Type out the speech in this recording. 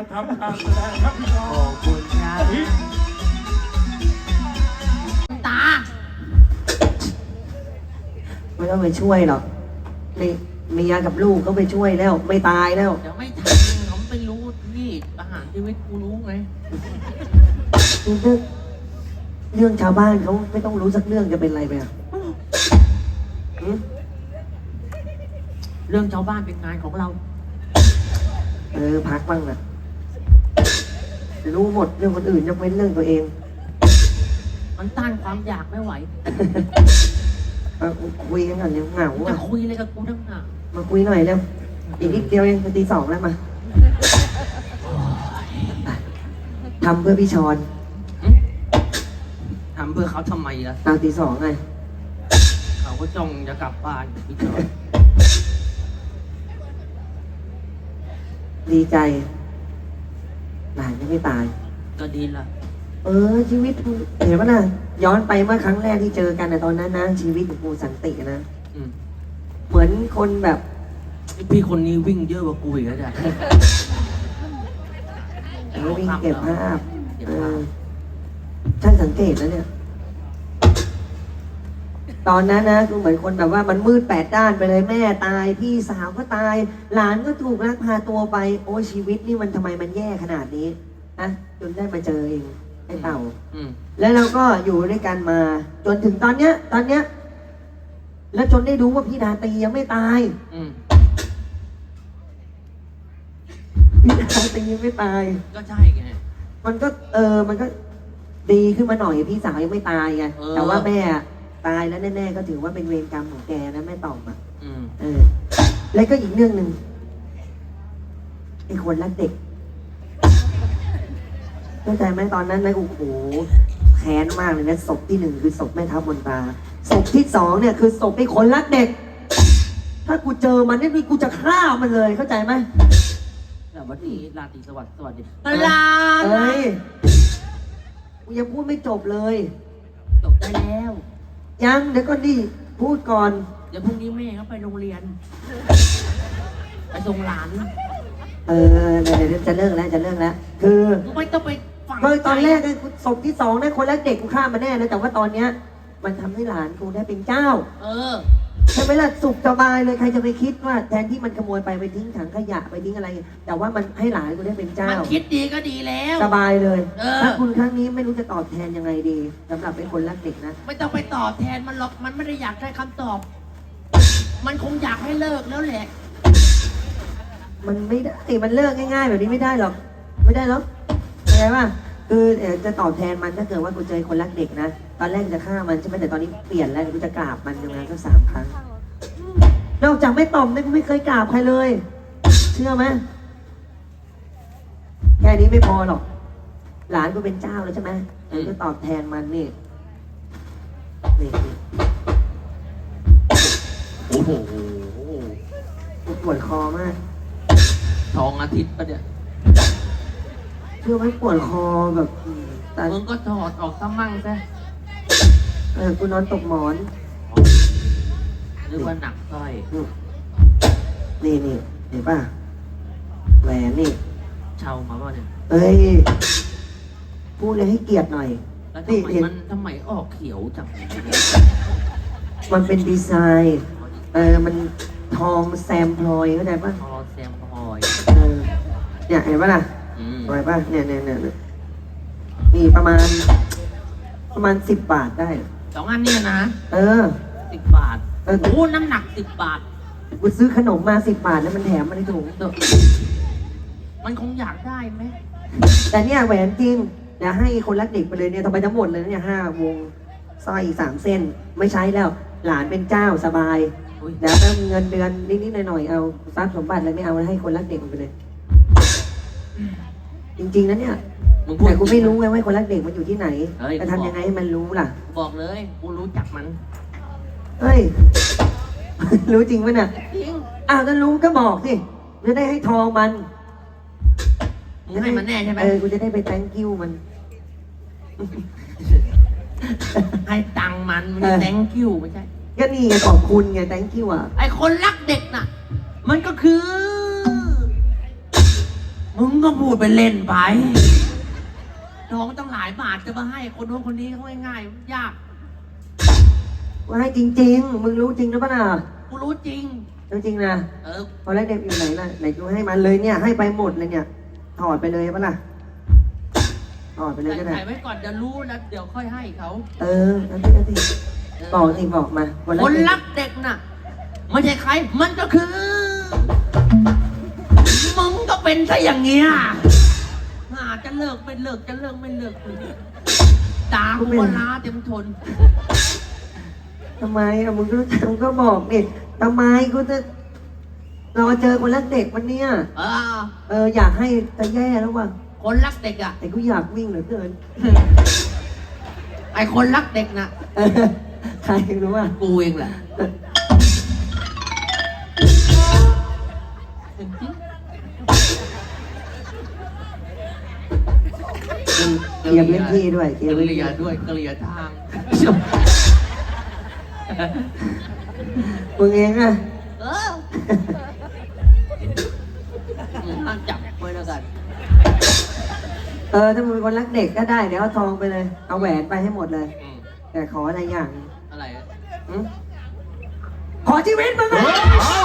ขอบคุณครับตา ไม่ต้องไปช่วยหรอกนี่เมียกับลูกก็ไปช่วยแล้ว ไม่ตายแล้ว เดี๋ยวไม่ทันเขาไม่รู้ที่ประหารชีวิตกูรู้ไงเรื่องเรื่องชาวบ้านเขาไม่ต้องรู้สักเรื่องจะเป็นไรไปอะหืมเรื่องชาวบ้านเป็นงานของเรา เออพักบ้างนะ รู้หมดเรื่องคนอื่นยกเว้นเรื่องตัวเองมันต้านความอยากไม่ไหว เออคุยกันก่อนเดี๋ยวเหงาจะอะคุยอะไรกับกูทั้งหนามาคุยหน่อยเร็วอีกนิดเดียวเองจะตีสองแล้วมาทำเพื่อพี่ชอนทำเพื่อเขาทำไมล่ะ ตอนตีสองไงเขาก็จ้องจะกลับบ้านพี่จอยดีใจ หลานยังไม่ตาย ก็ดีละเออ ชีวิตกูเห็นปะน่ะย้อนไปเมื่อครั้งแรกที่เจอกันนะตอนนั้นนะชีวิตของกูสันตินะ อืมเหมือนคนแบบไอ้พี่คนนี้วิ่งเยอะกว่ากูอีกแล้วจ้ะเออวิ่งเก็บภาพเก็บเอภาอพช่างสังเกตนะเนี่ย ตอนนั้นนะกูเหมือนคนแบบว่ามันมืดแปดด้านไปเลยแม่ตาย พี่สาวก็ตาย หลานก็ถูกลักพาตัวไป โอ้ยชีวิตนี่มันทำไมมันแย่ขนาดนี้นะจนได้มาเจอเองไอ้เต่า อืมแล้วเราก็อยู่ด้วยกันมา จนถึงตอนเนี้ย ตอนเนี้ย แล้วจนได้รู้ว่าพี่ดาตรียังไม่ตายอืมพี่ดาตรียังไม่ตาย ก็ใช่ไง มันก็เออ มันก็ดีขึ้นมาหน่อยพี่สาวยังไม่ตายไงเออ แต่ว่าแม่อะ ตายแล้วแน่ๆก็ถือว่าเป็นเวรกรรมของแกนะแม่ตอบอะอืมเออ แล้วก็อีกเรื่องหนึ่งไอ้คนรักเด็กเข้าใจไหมตอนนั้นนะโอ้โหแค้นมากเลยนะศพที่หนึ่งคือศพแม่ทัพมนตราศพที่สองเนี่ยคือศพไอ้คนรักเด็ก ถ้ากูเจอมันเนี่ยนี่กูจะฆ่ามันเลยเข้าใจไหมแต่วันนี้ราตรีสวัสดิ์สวัสดีลาเอ้ยกูยังพูดไม่จบเลย จบได้แล้ว ยังเดี๋ยวก็ดิพูดก่อน เดี๋ยวพรุ่งนี้แม่เขาไปโรงเรียน ไปส่งหลานเออเดี๋ยวเดี๋ยวจะเลิกแล้วจะเลิกแล้ว คือมึงไม่ต้องไปฝังก็ตอนแรกเนี่ยศพที่สองนะคนแรกเด็กกูฆ่ามาแน่นะแต่ว่าตอนเนี้ย มันทำให้หลานกูได้เป็นเจ้า เออ ใช่ไหมล่ะสุขสบายเลยใครจะไปคิดว่า แทนที่มันขโมยไปไปทิ้งถังขยะไปทิ้งอะไร แต่ว่ามันให้หลานกูได้เป็นเจ้า มันคิดดีก็ดีแล้ว สบายเลยเออ ถ้าคุณครั้งนี้ไม่รู้จะตอบแทนยังไงดีสำหรับเป็นคนรักเด็กนะ ไม่ต้องไปตอบแทนมันหรอก มันไม่ได้อยากได้คำตอบ มันคงอยากให้เลิกแล้วแหละ มันไม่ได้มันเลิกง่ายๆ แบบนี้ไม่ได้หรอก ไม่ได้หรอกเข้าใจป่ะ คือเดี๋ยวจะตอบแทนมันถ้าเกิดว่ากูเจอคนรักเด็กนะ ตอนแรกจะฆ่ามันใช่ไหมแต่ตอนนี้เปลี่ยนแล้วกูจะกราบมันอย่างนั้นก็สามครั้ง นอกจากไม่ตอบเนี่ยกูไม่เคยกราบใครเลย เชื่อไหมแค่นี้ไม่พอหรอก หลานกูเป็นเจ้าแล้วใช่ไหมเดี๋ยวก็ตอบแทนมันนี่นี่นี่โอ้โหกูปวดคอมาก ทองอาทิตย์ปะเนี่ย เชื่อไหมปวดคอแบบอืมแต่มึงก็ถอดออกซะมั่งซะเออกูนอนตกหมอนนึกว่าหนักสร้อย นี่นี่เห็นป่ะแหวนนี่เช่ามาป่ะเนี่ยเอ้ยพูดเลยให้เกียรติหน่อยแล้วนี่ทำไมเห็นมันทำไมออกเขียวจังมันเป็นดีไซน์เออมันทองแซมพลอยเข้าใจป่ะพอแซมพอยเออเนี่ยเห็นป่ะล่ะ อืมเห็นป่ะเนี่ยเนี่ยเนี่ยเนี่ยนี่ประมาณ ประมาณสิบบาทได้ สองอันเนี่ยนะเออ สิบบาทเออ โอ้น้ำหนักสิบบาท กูซื้อขนมมาสิบบาทแล้วมันแถมมาในถุงเดอะมันคงอยากได้ไหมแต่เนี่ยแหวนจริงเดี๋ยวให้คนรักเด็กไปเลยเนี่ยทำไมทั้งหมดเลยนะเนี่ยห้าวงสร้อยอีกสามเส้น ไม่ใช้แล้ว หลานเป็นเจ้าสบาย อุ้ยเดี๋ยวถ้าเงินเดือนนิดๆหน่อยๆเอาทรัพย์สมบัติอะไรไม่เอาให้คนรักเด็กมันไปเลย จริง ๆนะเนี่ย มึงพูดแต่กูไม่รู้ไงว่าคนรักเด็กมันอยู่ที่ไหนเฮ้ย จะทำยังไงให้มันรู้ล่ะ บอกเลยกูรู้จักมันเฮ้ย รู้จริงปะเนี่ยจริงอ้าวถ้ารู้ก็บอกสิจะได้ให้ทองมันมึงให้มันแน่ใช่ไหมเออกูจะได้ไป thank you มัน ให้ตังค์มันมัน เออแตงคิวไม่ใช่ ก็นี่ไงขอบคุณไง thank you อะ ไอคนรักเด็กน่ะ มันก็คือ มึงก็พูดไปเล่นไปทองต้องหลายบาทจะมาให้คนนู้นคนนี้เขาง่ายๆยาก ว่าให้จริง ๆ มึงรู้จริงหรือเปล่ากูรู้จริง รู้จริงนะเออ พอแรกเด็กอยู่ไหนล่ะไหนกูให้มันเลยเนี่ยให้ไปหมดเลยเนี่ยถอดไปเลยปะล่ะถอดไปเลยก็ได้ใส่ไว้ก่อนเดี๋ยวรู้แล้วเดี๋ยวค่อยให้เขาเออนั่นสินั่นสิเออบอกสิบอกมาวันแรคนเด็กรักเด็กน่ะ ไม่ใช่ใคร มันก็คือมึงก็ เป็นซะอย่างเงี้ยอาจะเลิกไม่เลิกจะเลิกไม่เลิกด่ากูว่าล้าเต็มทน ทำไมอะมึงก็รู้จักมึงก็บอกดิทำไมกูจะรอเจอคนรักเด็กวันเนี้ยเออ เอออยากให้แต่แย่แล้วว่ะคนรักเด็กอะ แต่กูอยากวิ่งเหลือเกินไอคนรักเด็กน่ะเออใครรู้ว่ากูเองแหละ เกียบเล่นที่ด้วยเกเกียบเล่นลีที่ยด้วยเกลียทาง มึงเองอะเออห้ามจับไว้แล้วกัน เออถ้ามึงเป็นคนรักเด็กก็ได้เดี๋ยวเอาทองไปเลย เอาแหวนไปให้หมดเลยแต่ขออะไรอย่างหนึ่งอะไรอะหึขอชีวิตมึงอะ เอา